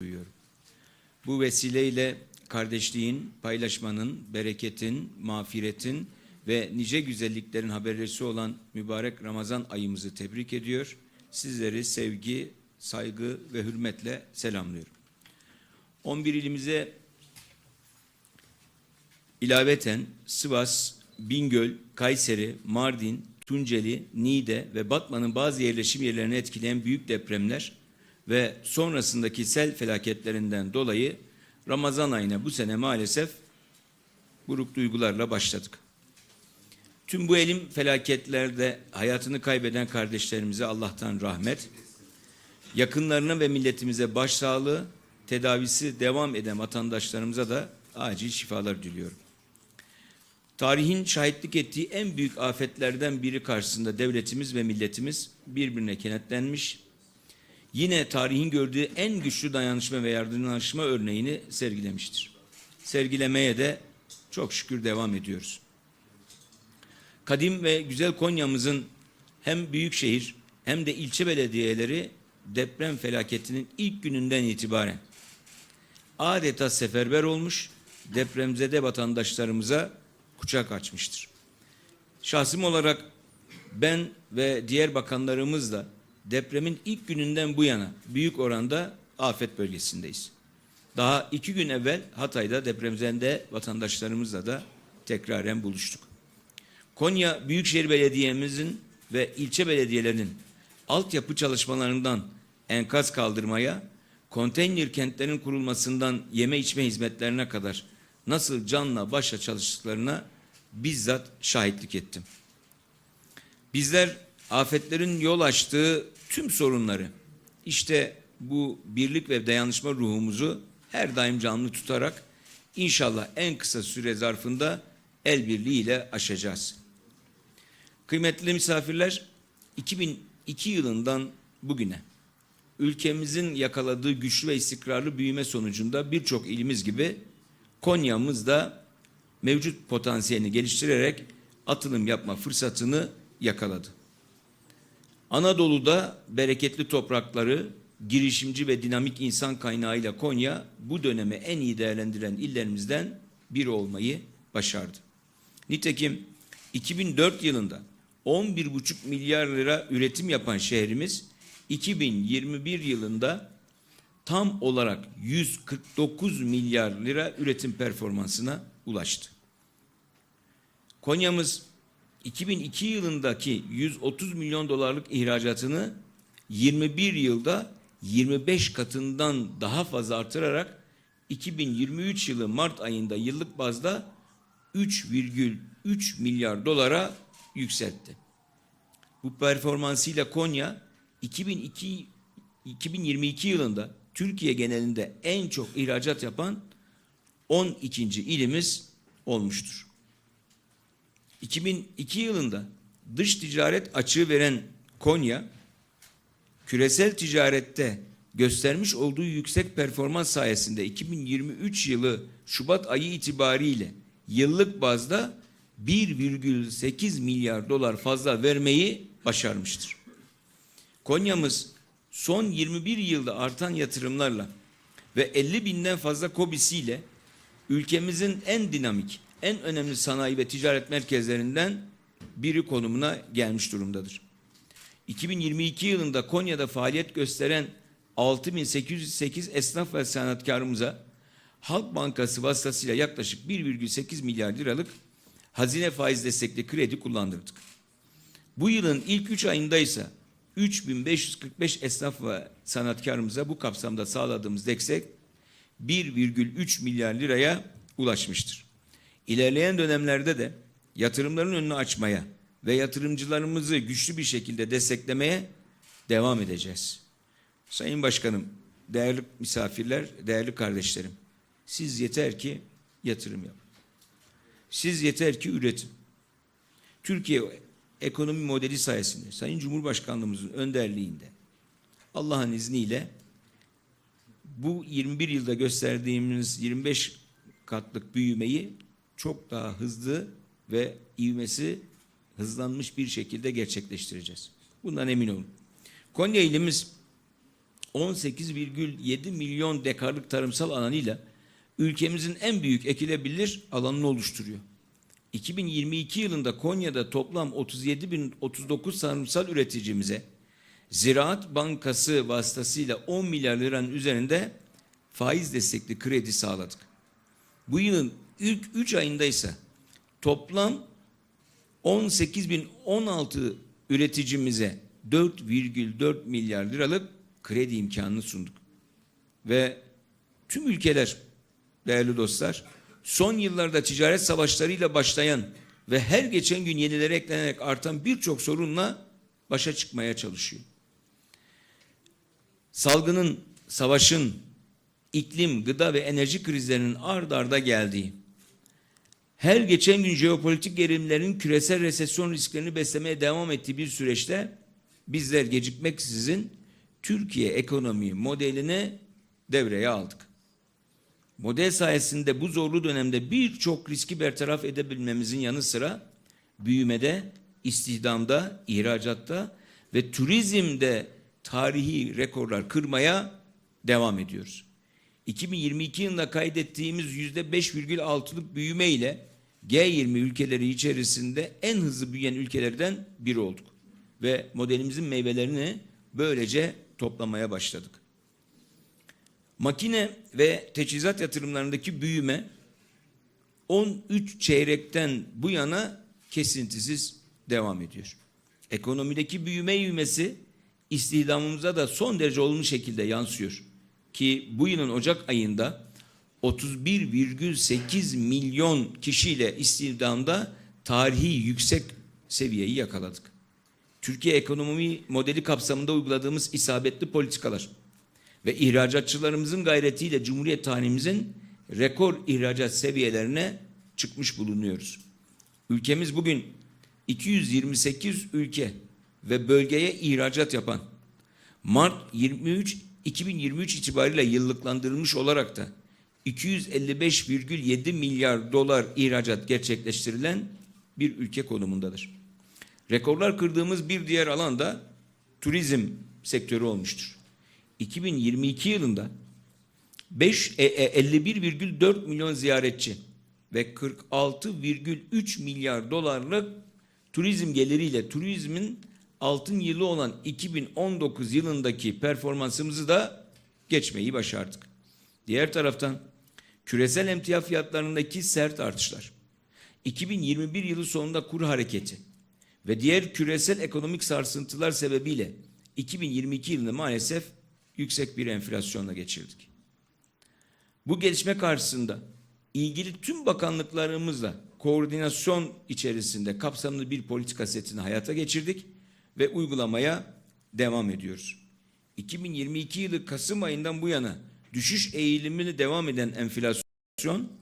duyuyorum. Bu vesileyle kardeşliğin, paylaşmanın, bereketin, mağfiretin ve nice güzelliklerin habercisi olan mübarek Ramazan ayımızı tebrik ediyor. Sizleri sevgi, saygı ve hürmetle selamlıyorum. 11 ilimize ilaveten Sivas, Bingöl, Kayseri, Mardin, Tunceli, Niğde ve Batman'ın bazı yerleşim yerlerini etkileyen büyük depremler ve sonrasındaki sel felaketlerinden dolayı Ramazan ayına bu sene maalesef buruk duygularla başladık. Tüm bu elim felaketlerde hayatını kaybeden kardeşlerimize Allah'tan rahmet, yakınlarına ve milletimize başsağlığı, tedavisi devam eden vatandaşlarımıza da acil şifalar diliyorum. Tarihin şahitlik ettiği en büyük afetlerden biri karşısında devletimiz ve milletimiz birbirine kenetlenmiş, yine tarihin gördüğü en güçlü dayanışma ve yardımlaşma örneğini sergilemiştir. Sergilemeye de çok şükür devam ediyoruz. Kadim ve güzel Konya'mızın hem büyükşehir hem de ilçe belediyeleri deprem felaketinin ilk gününden itibaren adeta seferber olmuş, depremzede vatandaşlarımıza kucak açmıştır. Şahsım olarak ben ve diğer bakanlarımız da depremin ilk gününden bu yana büyük oranda afet bölgesindeyiz. Daha iki gün evvel Hatay'da depremzende vatandaşlarımızla da tekraren buluştuk. Konya Büyükşehir Belediye'mizin ve ilçe belediyelerinin altyapı çalışmalarından enkaz kaldırmaya, konteyner kentlerin kurulmasından yeme içme hizmetlerine kadar nasıl canla başla çalıştıklarına bizzat şahitlik ettim. Bizler afetlerin yol açtığı tüm sorunları işte bu birlik ve dayanışma ruhumuzu her daim canlı tutarak inşallah en kısa süre zarfında el birliğiyle aşacağız. Kıymetli misafirler 2002 yılından bugüne ülkemizin yakaladığı güçlü ve istikrarlı büyüme sonucunda birçok ilimiz gibi Konya'mız da mevcut potansiyelini geliştirerek atılım yapma fırsatını yakaladı. Anadolu'da bereketli toprakları, girişimci ve dinamik insan kaynağıyla Konya bu dönemi en iyi değerlendiren illerimizden biri olmayı başardı. Nitekim 2004 yılında 11,5 milyar lira üretim yapan şehrimiz 2021 yılında tam olarak 149 milyar lira üretim performansına ulaştı. Konya'mız 2002 yılındaki 130 milyon dolarlık ihracatını 21 yılda 25 katından daha fazla artırarak 2023 yılı Mart ayında yıllık bazda 3,3 milyar dolara yükseltti. Bu performansıyla Konya 2002 2022 yılında Türkiye genelinde en çok ihracat yapan 12. ilimiz olmuştur. 2002 yılında dış ticaret açığı veren Konya, küresel ticarette göstermiş olduğu yüksek performans sayesinde 2023 yılı Şubat ayı itibariyle yıllık bazda 1,8 milyar dolar fazla vermeyi başarmıştır. Konya'mız son 21 yılda artan yatırımlarla ve 50 binden fazla kobisiyle ülkemizin en dinamik, en önemli sanayi ve ticaret merkezlerinden biri konumuna gelmiş durumdadır. 2022 yılında Konya'da faaliyet gösteren 6808 esnaf ve sanatkarımıza Halk Bankası vasıtasıyla yaklaşık 1,8 milyar liralık hazine faiz destekli kredi kullandırdık. Bu yılın ilk 3 ayında ise 3545 esnaf ve sanatkarımıza bu kapsamda sağladığımız destek 1,3 milyar liraya ulaşmıştır. İlerleyen dönemlerde de yatırımların önünü açmaya ve yatırımcılarımızı güçlü bir şekilde desteklemeye devam edeceğiz. Sayın Başkanım, değerli misafirler, değerli kardeşlerim, siz yeter ki yatırım yapın. Siz yeter ki üretin. Türkiye ekonomi modeli sayesinde Sayın Cumhurbaşkanlığımızın önderliğinde Allah'ın izniyle bu 21 yılda gösterdiğimiz 25 katlık büyümeyi çok daha hızlı ve ivmesi hızlanmış bir şekilde gerçekleştireceğiz. Bundan emin olun. Konya ilimiz 18,7 milyon dekarlık tarımsal alanıyla ülkemizin en büyük ekilebilir alanını oluşturuyor. 2022 yılında Konya'da toplam 37.039 tarımsal üreticimize Ziraat Bankası vasıtasıyla 10 milyar liranın üzerinde faiz destekli kredi sağladık. Bu yılın ilk 3 ayında ise toplam 18.016 üreticimize 4,4 milyar liralık kredi imkanını sunduk. Ve tüm ülkeler değerli dostlar son yıllarda ticaret savaşlarıyla başlayan ve her geçen gün yenilere eklenerek artan birçok sorunla başa çıkmaya çalışıyor. Salgının, savaşın, iklim, gıda ve enerji krizlerinin ard arda geldiği, her geçen gün jeopolitik gerilimlerin küresel resesyon risklerini beslemeye devam ettiği bir süreçte bizler gecikmeksizin Türkiye ekonomi modelini devreye aldık. Model sayesinde bu zorlu dönemde birçok riski bertaraf edebilmemizin yanı sıra büyümede, istihdamda, ihracatta ve turizmde tarihi rekorlar kırmaya devam ediyoruz. 2022 yılında kaydettiğimiz yüzde 5,6'lık büyüme ile G20 ülkeleri içerisinde en hızlı büyüyen ülkelerden biri olduk. Ve modelimizin meyvelerini böylece toplamaya başladık. Makine ve teçhizat yatırımlarındaki büyüme 13 çeyrekten bu yana kesintisiz devam ediyor. Ekonomideki büyüme ivmesi istihdamımıza da son derece olumlu şekilde yansıyor. Ki bu yılın Ocak ayında 31,8 milyon kişiyle istihdamda tarihi yüksek seviyeyi yakaladık. Türkiye ekonomi modeli kapsamında uyguladığımız isabetli politikalar ve ihracatçılarımızın gayretiyle Cumhuriyet tarihimizin rekor ihracat seviyelerine çıkmış bulunuyoruz. Ülkemiz bugün 228 ülke ve bölgeye ihracat yapan Mart 23 2023 itibariyle yıllıklandırılmış olarak da 255,7 milyar dolar ihracat gerçekleştirilen bir ülke konumundadır. Rekorlar kırdığımız bir diğer alan da turizm sektörü olmuştur. 2022 yılında 5 e, e, 51,4 milyon ziyaretçi ve 46,3 milyar dolarlık turizm geliriyle turizmin altın yılı olan 2019 yılındaki performansımızı da geçmeyi başardık. Diğer taraftan küresel emtia fiyatlarındaki sert artışlar, 2021 yılı sonunda kur hareketi ve diğer küresel ekonomik sarsıntılar sebebiyle 2022 yılını maalesef yüksek bir enflasyonla geçirdik. Bu gelişme karşısında ilgili tüm bakanlıklarımızla koordinasyon içerisinde kapsamlı bir politika setini hayata geçirdik ve uygulamaya devam ediyoruz. 2022 yılı Kasım ayından bu yana düşüş eğilimini devam eden enflasyon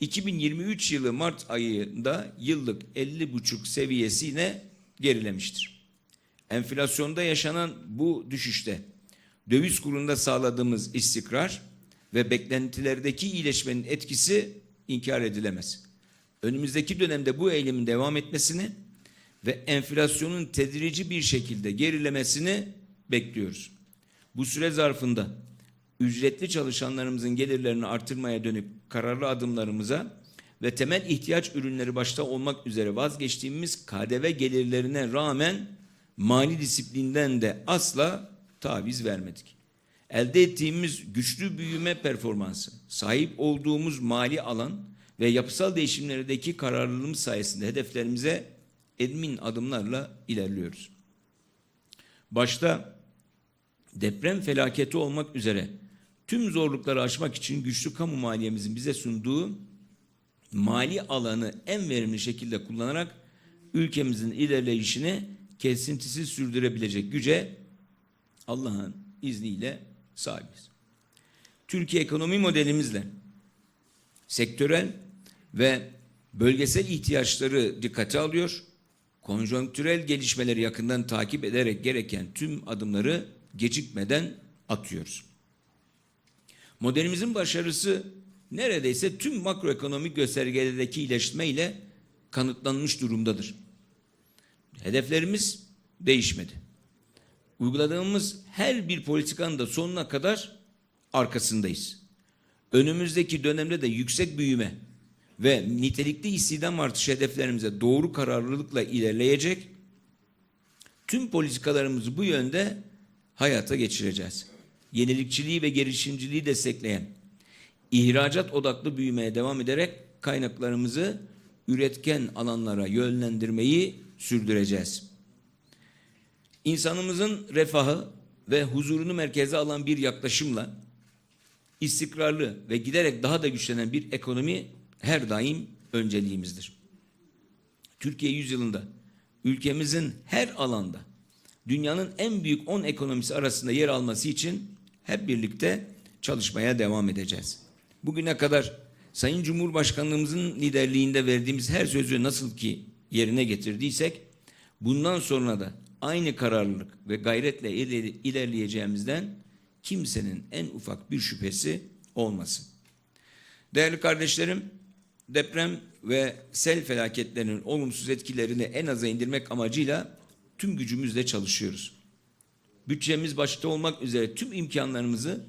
2023 yılı Mart ayında yıllık 50,5 seviyesine gerilemiştir. Enflasyonda yaşanan bu düşüşte döviz kurunda sağladığımız istikrar ve beklentilerdeki iyileşmenin etkisi inkar edilemez. Önümüzdeki dönemde bu eğilimin devam etmesini ve enflasyonun tedrici bir şekilde gerilemesini bekliyoruz. Bu süre zarfında ücretli çalışanlarımızın gelirlerini artırmaya dönük kararlı adımlarımıza ve temel ihtiyaç ürünleri başta olmak üzere vazgeçtiğimiz KDV gelirlerine rağmen mali disiplinden de asla taviz vermedik. Elde ettiğimiz güçlü büyüme performansı, sahip olduğumuz mali alan ve yapısal değişimlerdeki kararlılığımız sayesinde hedeflerimize emin adımlarla ilerliyoruz. Başta deprem felaketi olmak üzere tüm zorlukları aşmak için güçlü kamu maliyemizin bize sunduğu mali alanı en verimli şekilde kullanarak ülkemizin ilerleyişini kesintisiz sürdürebilecek güce Allah'ın izniyle sahibiz. Türkiye ekonomi modelimizle sektörel ve bölgesel ihtiyaçları dikkate alıyor, konjonktürel gelişmeleri yakından takip ederek gereken tüm adımları gecikmeden atıyoruz. Modelimizin başarısı neredeyse tüm makroekonomik göstergelerdeki iyileşme ile kanıtlanmış durumdadır. Hedeflerimiz değişmedi. uyguladığımız her bir politikanın da sonuna kadar arkasındayız. Önümüzdeki dönemde de yüksek büyüme ve nitelikli istihdam artışı hedeflerimize doğru kararlılıkla ilerleyecek. Tüm politikalarımızı bu yönde hayata geçireceğiz. Yenilikçiliği ve girişimciliği destekleyen, ihracat odaklı büyümeye devam ederek kaynaklarımızı üretken alanlara yönlendirmeyi sürdüreceğiz. İnsanımızın refahı ve huzurunu merkeze alan bir yaklaşımla istikrarlı ve giderek daha da güçlenen bir ekonomi her daim önceliğimizdir. Türkiye yüzyılında ülkemizin her alanda dünyanın en büyük 10 ekonomisi arasında yer alması için hep birlikte çalışmaya devam edeceğiz. Bugüne kadar Sayın Cumhurbaşkanlığımızın liderliğinde verdiğimiz her sözü nasıl ki yerine getirdiysek bundan sonra da aynı kararlılık ve gayretle ilerleyeceğimizden kimsenin en ufak bir şüphesi olmasın. Değerli kardeşlerim, deprem ve sel felaketlerinin olumsuz etkilerini en aza indirmek amacıyla tüm gücümüzle çalışıyoruz. Bütçemiz başta olmak üzere tüm imkanlarımızı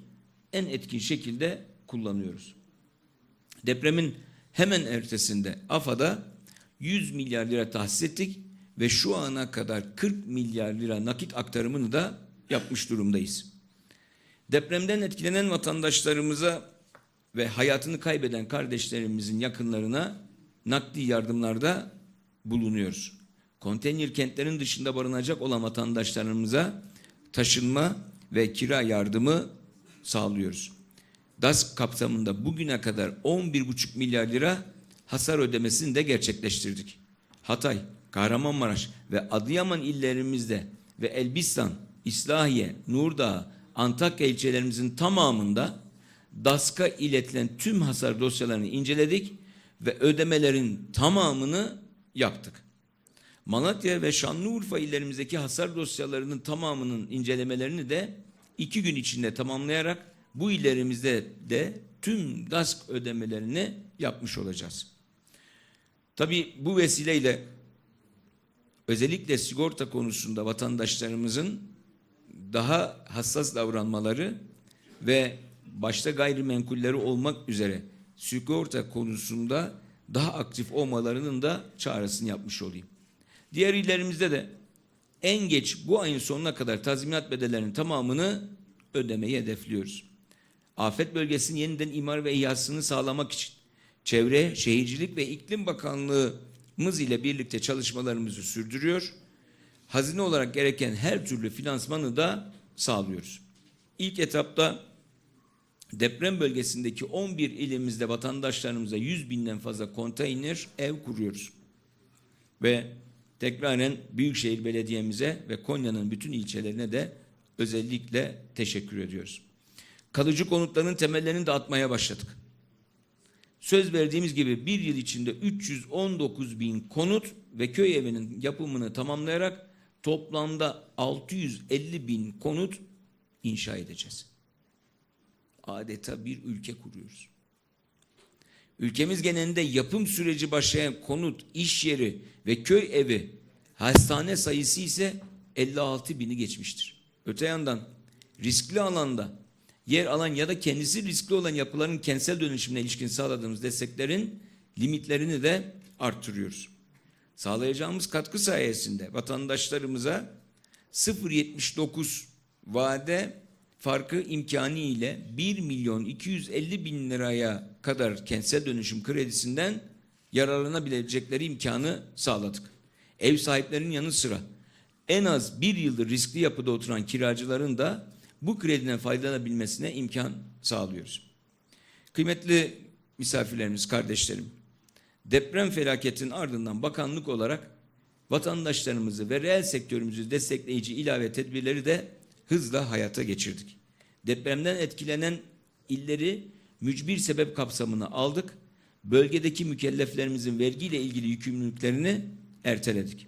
en etkin şekilde kullanıyoruz. Depremin hemen ertesinde AFA'da 100 milyar lira tahsis ettik ve şu ana kadar 40 milyar lira nakit aktarımını da yapmış durumdayız. Depremden etkilenen vatandaşlarımıza ve hayatını kaybeden kardeşlerimizin yakınlarına nakdi yardımlarda bulunuyoruz. Konteyner kentlerin dışında barınacak olan vatandaşlarımıza taşınma ve kira yardımı sağlıyoruz. DAS kapsamında bugüne kadar 11,5 milyar lira hasar ödemesini de gerçekleştirdik. Hatay, Kahramanmaraş ve Adıyaman illerimizde ve Elbistan, İslahiye, Nurdağ, Antakya ilçelerimizin tamamında DASK'a iletilen tüm hasar dosyalarını inceledik ve ödemelerin tamamını yaptık. Malatya ve Şanlıurfa illerimizdeki hasar dosyalarının tamamının incelemelerini de iki gün içinde tamamlayarak bu illerimizde de tüm DASK ödemelerini yapmış olacağız. Tabii bu vesileyle özellikle sigorta konusunda vatandaşlarımızın daha hassas davranmaları ve başta gayrimenkulleri olmak üzere sigorta konusunda daha aktif olmalarının da çağrısını yapmış olayım. Diğer illerimizde de en geç bu ayın sonuna kadar tazminat bedellerinin tamamını ödemeyi hedefliyoruz. Afet bölgesinin yeniden imar ve ihyasını sağlamak için Çevre, Şehircilik ve İklim Bakanlığımız ile birlikte çalışmalarımızı sürdürüyor. Hazine olarak gereken her türlü finansmanı da sağlıyoruz. İlk etapta deprem bölgesindeki 11 ilimizde vatandaşlarımıza 100 binden fazla konteyner ev kuruyoruz. Ve tekraren Büyükşehir Belediye'mize ve Konya'nın bütün ilçelerine de özellikle teşekkür ediyoruz. Kalıcı konutların temellerini de atmaya başladık. Söz verdiğimiz gibi bir yıl içinde 319 bin konut ve köy evinin yapımını tamamlayarak toplamda 650 bin konut inşa edeceğiz. Adeta bir ülke kuruyoruz. Ülkemiz genelinde yapım süreci başlayan konut, iş yeri ve köy evi hastane sayısı ise 56 bini geçmiştir. Öte yandan riskli alanda yer alan ya da kendisi riskli olan yapıların kentsel dönüşümüne ilişkin sağladığımız desteklerin limitlerini de arttırıyoruz. Sağlayacağımız katkı sayesinde vatandaşlarımıza 0.79 vade farkı imkanı ile 1 milyon 250 bin liraya kadar kentsel dönüşüm kredisinden yararlanabilecekleri imkanı sağladık. Ev sahiplerinin yanı sıra en az bir yıldır riskli yapıda oturan kiracıların da bu krediden faydalanabilmesine imkan sağlıyoruz. Kıymetli misafirlerimiz, kardeşlerim, deprem felaketinin ardından bakanlık olarak vatandaşlarımızı ve reel sektörümüzü destekleyici ilave tedbirleri de hızla hayata geçirdik. Depremden etkilenen illeri mücbir sebep kapsamına aldık. Bölgedeki mükelleflerimizin vergiyle ilgili yükümlülüklerini erteledik.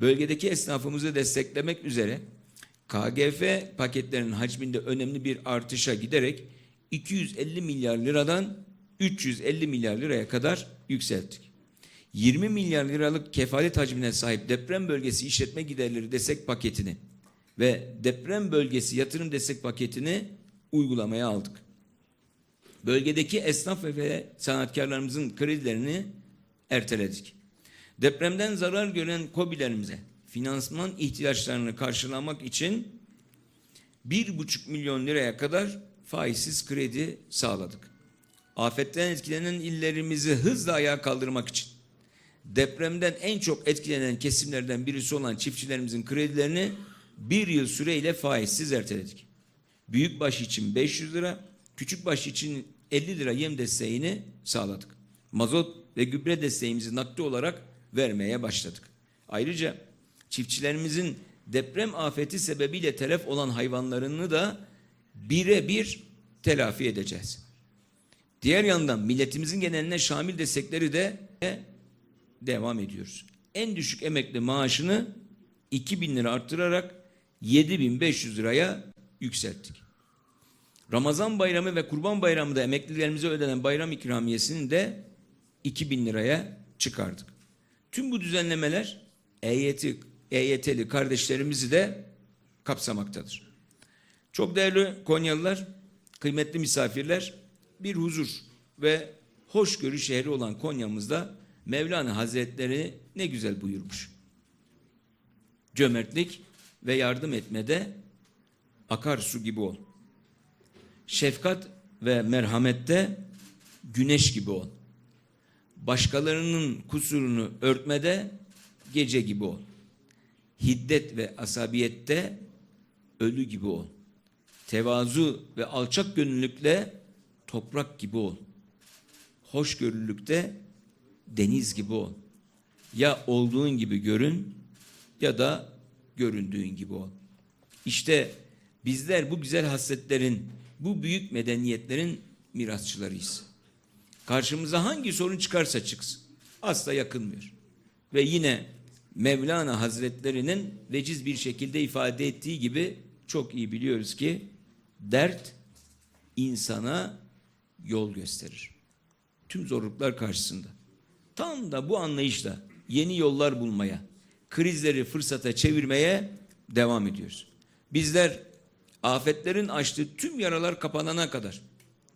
Bölgedeki esnafımızı desteklemek üzere KGF paketlerinin hacminde önemli bir artışa giderek 250 milyar liradan 350 milyar liraya kadar yükselttik. 20 milyar liralık kefalet hacmine sahip deprem bölgesi işletme giderleri destek paketini ve deprem bölgesi yatırım destek paketini uygulamaya aldık. Bölgedeki esnaf ve sanatkarlarımızın kredilerini erteledik. Depremden zarar gören KOBİ'lerimize finansman ihtiyaçlarını karşılamak için bir buçuk milyon liraya kadar faizsiz kredi sağladık. Afetten etkilenen illerimizi hızla ayağa kaldırmak için depremden en çok etkilenen kesimlerden birisi olan çiftçilerimizin kredilerini bir yıl süreyle faizsiz erteledik. Büyükbaş için 500 lira, küçükbaş için 50 lira yem desteğini sağladık. Mazot ve gübre desteğimizi nakdi olarak vermeye başladık. Ayrıca çiftçilerimizin deprem afeti sebebiyle telef olan hayvanlarını da birebir telafi edeceğiz. Diğer yandan milletimizin geneline şamil destekleri de devam ediyoruz. En düşük emekli maaşını 2000 lira arttırarak 7500 liraya yükselttik. Ramazan bayramı ve kurban bayramında emeklilerimize ödenen bayram ikramiyesini de 2000 liraya çıkardık. Tüm bu düzenlemeler EYT, EYT'li kardeşlerimizi de kapsamaktadır. Çok değerli Konyalılar, kıymetli misafirler, bir huzur ve hoşgörü şehri olan Konya'mızda Mevlana Hazretleri ne güzel buyurmuş. Cömertlik ve yardım etmede akarsu gibi ol. Şefkat ve merhamette güneş gibi ol. Başkalarının kusurunu örtmede gece gibi ol. Hiddet ve asabiyette ölü gibi ol. Tevazu ve alçak gönüllükle toprak gibi ol. Hoşgörülükte deniz gibi ol. Ya olduğun gibi görün ya da göründüğün gibi ol. İşte bizler bu güzel hasletlerin, bu büyük medeniyetlerin mirasçılarıyız. Karşımıza hangi sorun çıkarsa çıksın asla yakınmıyor. Ve yine Mevlana Hazretlerinin veciz bir şekilde ifade ettiği gibi çok iyi biliyoruz ki dert insana yol gösterir. Tüm zorluklar karşısında. Tam da bu anlayışla yeni yollar bulmaya, krizleri fırsata çevirmeye devam ediyoruz. Bizler afetlerin açtığı tüm yaralar kapanana kadar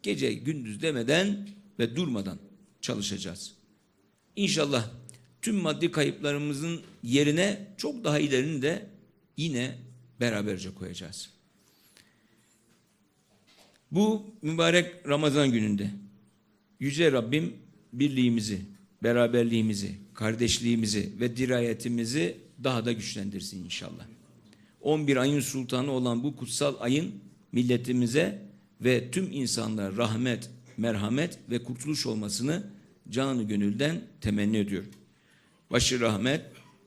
gece gündüz demeden ve durmadan çalışacağız. İnşallah tüm maddi kayıplarımızın yerine çok daha ilerini de yine beraberce koyacağız. Bu mübarek Ramazan gününde Yüce Rabbim birliğimizi, beraberliğimizi, kardeşliğimizi ve dirayetimizi daha da güçlendirsin inşallah. 11 ayın sultanı olan bu kutsal ayın milletimize ve tüm insanlara rahmet, merhamet ve kurtuluş olmasını canı gönülden temenni ediyorum. Başı rahmet,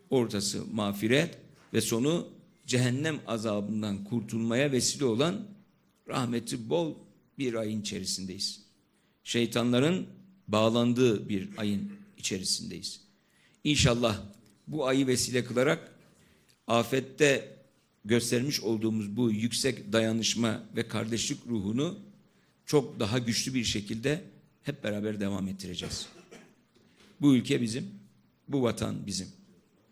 ortası mağfiret ve sonu cehennem azabından kurtulmaya vesile olan rahmeti bol bir ayın içerisindeyiz. Şeytanların bağlandığı bir ayın içerisindeyiz. İnşallah bu ayı vesile kılarak afette göstermiş olduğumuz bu yüksek dayanışma ve kardeşlik ruhunu çok daha güçlü bir şekilde hep beraber devam ettireceğiz. Bu ülke bizim, bu vatan bizim.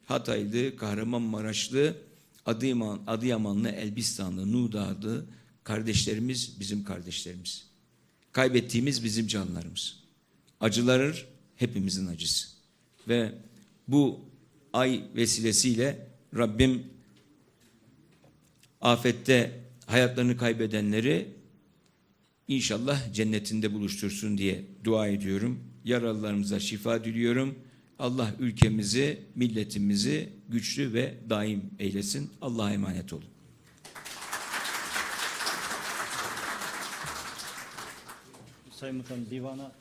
Hataylı, Kahramanmaraşlı, Adıyaman, Adıyamanlı, Elbistanlı, Nuğdağlı kardeşlerimiz bizim kardeşlerimiz. Kaybettiğimiz bizim canlarımız. Acıları hepimizin acısı. Ve bu ay vesilesiyle Rabbim afette hayatlarını kaybedenleri inşallah cennetinde buluştursun diye dua ediyorum. Yaralılarımıza şifa diliyorum. Allah ülkemizi, milletimizi güçlü ve daim eylesin. Allah'a emanet olun. Sayın Muhtarım divana